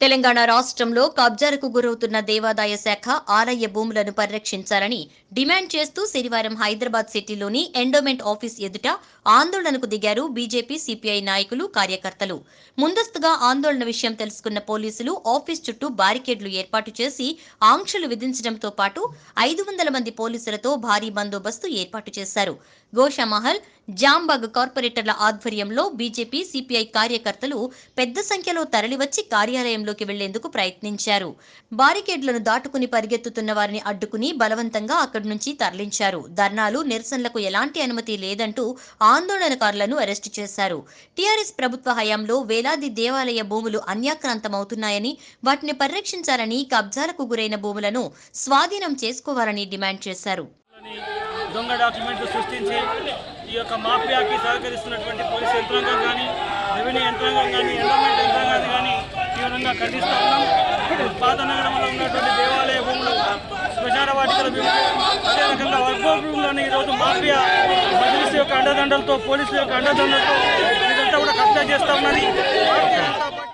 తెలంగాణ రాష్ట్రంలో కబ్జాలకు గురవుతున్న దేవాదాయ శాఖ ఆలయ భూములను పరిరక్షించాలని డిమాండ్ చేస్తూ శనివారం హైదరాబాద్ సిటీలోని ఎండోమెంట్ ఆఫీస్ ఎదుట ఆందోళనకు దిగారు బీజేపీ సిపిఐ నాయకులు కార్యకర్తలు. ముందస్తుగా ఆందోళన విషయం తెలుసుకున్న పోలీసులు ఆఫీస్ చుట్టూ బారికేడ్లు ఏర్పాటు చేసి ఆంక్షలు విధించడంతో పాటు ఐదు వందల మంది పోలీసులతో భారీ బందోబస్తు ఏర్పాటు చేశారు. గోషామహల్ జాంబాగ్ కార్పొరేటర్ల ఆధ్వర్యంలో బీజేపీ సిపిఐ కార్యకర్తలు పెద్ద సంఖ్యలో తరలివచ్చి కార్యాలయంలో రంగంలోకి వెళ్ళేందుకు ప్రయత్నించారు. బారికేడ్లను దాటుకుని పరిగెత్తుతున్న వారిని అడ్డుకుని బలవంతంగా అక్కడి నుంచి తరలించారు. ధర్నాలు నిరసనలకు ఎలాంటి అనుమతి లేదంటూ ఆందోళనకారులను అరెస్టు చేశారు. టీఆర్ఎస్ ప్రభుత్వ హయాంలో వేలాది దేవాలయ భూములు అన్యాక్రాంతమవుతున్నాయని వాటిని పరిరక్షించాలని కబ్జాలకు గురైన భూములను స్వాధీనం చేసుకోవాలని డిమాండ్ చేశారు. దొంగ డాక్యుమెంట్లు సృష్టించి ఈ యొక్క మాఫియాకి సహకరిస్తున్నటువంటి పోలీస్ యంత్రాంగం కానీ రెవెన్యూ యంత్రాంగం కానీ ఎండోమెంట్ యంత్రాంగం తీవ్రంగా ఖండిస్తూ ఉన్నాం. పాత నగరంలో ఉన్నటువంటి దేవాలయ భూములు శ్మశాన వాటికల భూములు అదే రకంగా వర్గో భూములను ఈరోజు మాఫియా మజిలిస్ యొక్క అండదండలతో పోలీసుల యొక్క అండదండలతో ఇదంతా కూడా కబ్జా చేస్తూ ఉన్నది.